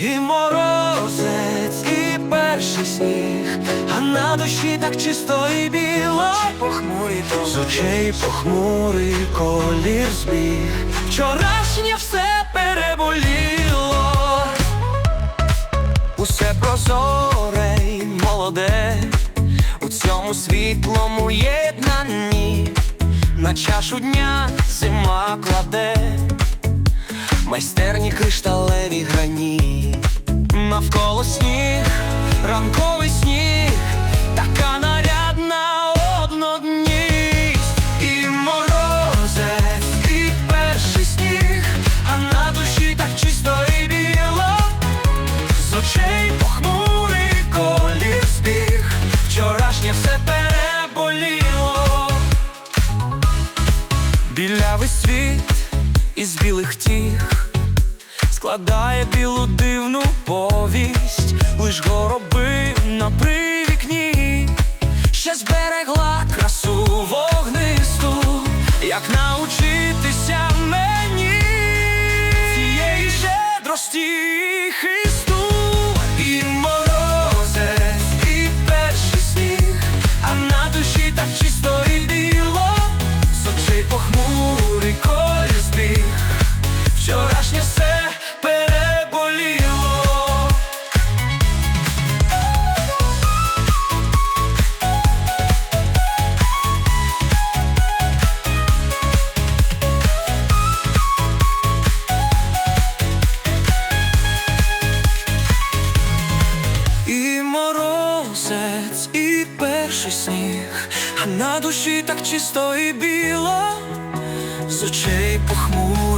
І морозець, і перший сніг, а на душі так чисто і біло. Похмурий з очей похмурий колір збіг. Вчорашнє все переболіло, усе прозоре й молоде, у цьому світлому єднанні, на чашу дня зима кладе. Майстерні кришталеві грані, навколо сніг, ранковий сніг, така нарядна однодність, і морозець, і перший сніг, а на душі так чисто і біло, з очей похмурий колір збіг, вчорашнє все переболіло. Білявий світ із білих тіг складає білу дивну повість, лиш гороби на привікні, ще зберегла красу вогнисту, як научитися мені. Цієї щедрості перший сніг, а на душі так чисто і біло, з очей похмурий